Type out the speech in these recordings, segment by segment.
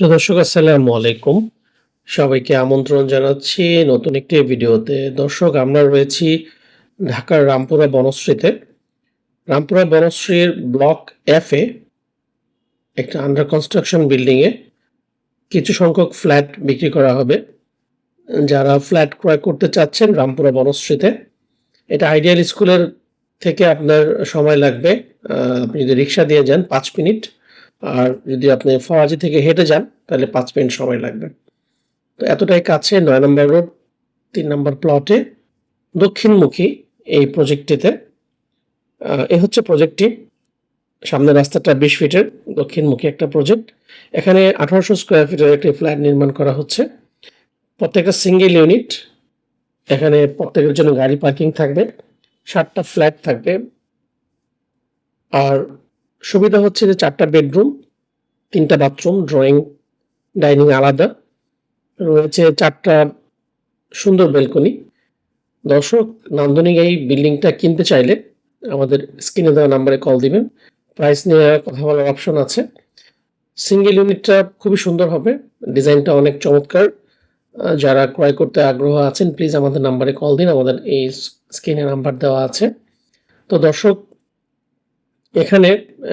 দর্শক, আসসালামু আলাইকুম। সবাইকে আমন্ত্রণ জানাচ্ছি নতুন একটি ভিডিওতে। দর্শক, আমরা রয়েছি ঢাকার রামপুরা বনশ্রীতে। রামপুরা বনশ্রীর ব্লক এফ এ একটা আন্ডার কনস্ট্রাকশন বিল্ডিংয়ে কিছু সংখ্যক ফ্ল্যাট বিক্রি করা হবে। যারা ফ্ল্যাট ক্রয় করতে চাচ্ছেন রামপুরা বনশ্রীতে, এটা আইডিয়াল স্কুলের থেকে আপনার সময় লাগবে। আপনি যদি রিক্সা দিয়ে যান, পাঁচ মিনিট। আর যদি আপনি ফরাজি থেকে হেঁটে যান, তাহলে পাঁচ মিনিট সময় লাগবে। তো এতটাই কাছে, নয় নম্বর রোড, তিন নম্বর প্লটে, দক্ষিণমুখী এই প্রজেক্টটিতে। এ হচ্ছে প্রজেক্টটি। সামনের রাস্তাটা বিশ ফিটের, দক্ষিণমুখী একটা প্রজেক্ট। এখানে আঠারোশো স্কোয়ার ফিটের একটি ফ্ল্যাট নির্মাণ করা হচ্ছে। প্রত্যেকটা সিঙ্গেল ইউনিট, এখানে প্রত্যেকের জন্য গাড়ি পার্কিং থাকবে, সাতটা ফ্ল্যাট থাকবে। আর সুবিধা হচ্ছে যে চারটা বেডরুম, তিনটা বাথরুম, ড্রয়িং, ডাইনিং আলাদা। রয়েছে চারটা সুন্দর বেলকনি দর্শক, নান্দনিক এই বিল্ডিংটা কিনতে চাইলে আমাদের স্ক্রিনে দেওয়া নাম্বারে কল দিবেন। প্রাইস নিয়ে কথা বলার অপশন আছে। সিঙ্গেল ইউনিটটা খুবই সুন্দর হবে। ডিজাইনটা অনেক চমৎকার। যারা ক্রয় করতে আগ্রহ আছেন, প্লিজ আমাদের নাম্বারে কল দিন। আমাদের এই স্ক্রিনে নাম্বার দেওয়া আছে। তো দর্শক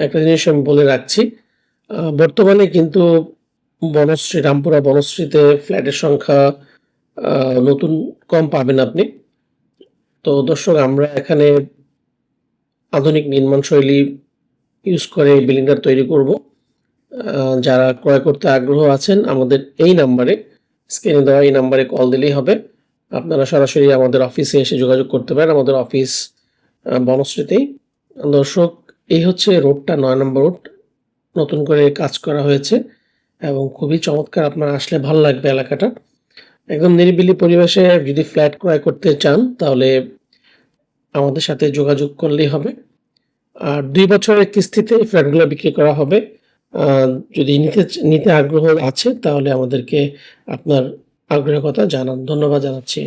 একটা জিনিস আমি বলে রাখছি বর্তমানে কিন্তু বনশ্রী, রামপুরা বনশ্রীতে ফ্ল্যাটের সংখ্যা নতুন কম পাবেন আপনি। তো দর্শক, আমরা এখানে আধুনিক নির্মাণ শৈলী ইউজ করে বিল্ডিংটা তৈরি করব। যারা ক্রয় করতে আগ্রহ আছেন, আমাদের এই নাম্বারে, স্ক্রিনে দেওয়া এই নাম্বারে কল দিলেই হবে। আপনারা সরাসরি আমাদের অফিসে এসে যোগাযোগ করতে পারেন, আমাদের অফিস বনশ্রীতেই। দর্শক এই হচ্ছে রোডটা, নয় নম্বর রোড। নতুন করে কাজ করা হয়েছে এবং খুবই চমৎকার আপনার আসলে ভালো লাগবে এলাকাটা। একদম নিরিবিলি পরিবেশে যদি ফ্ল্যাট ক্রয় করতে চান, তাহলে আমাদের সাথে যোগাযোগ করলেই হবে। আর দুই বছরের কিস্তিতে এই ফ্ল্যাটগুলো বিক্রি করা হবে। যদি নিতে নিতে আগ্রহ আছে, তাহলে আমাদেরকে আপনার আগ্রহের কথা জানান। ধন্যবাদ জানাচ্ছি।